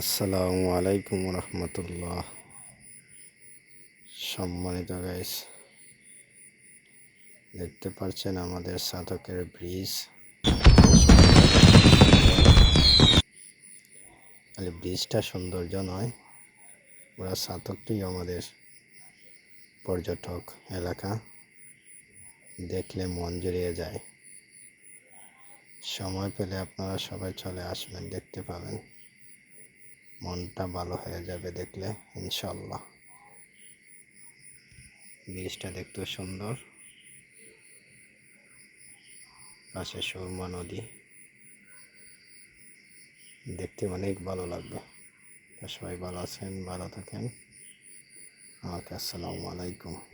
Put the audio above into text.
আসসালামু আলাইকুম রহমতুল্লাহ। সম্মানিত গাইস দেখতে পাচ্ছেন আমাদের সাধকের ব্রিজ। খালি ব্রিজটা সৌন্দর্য নয় ওরা সাধকটি আমাদের পর্যটক এলাকা। দেখলে মন জুড়িয়ে যায়। সময় পেলে আপনারা সবাই চলে আসবেন, দেখতে পাবেন। মনটা ভালো হয়ে যাবে দেখলে, ইনশাল্লাহ। ব্রিজটা দেখতে সুন্দর। পাশে সুরমা নদী। দেখতে অনেক ভালো লাগবে। সবাই ভালো আছেন, ভালো থাকেন। আমাকে আসসালামু আলাইকুম।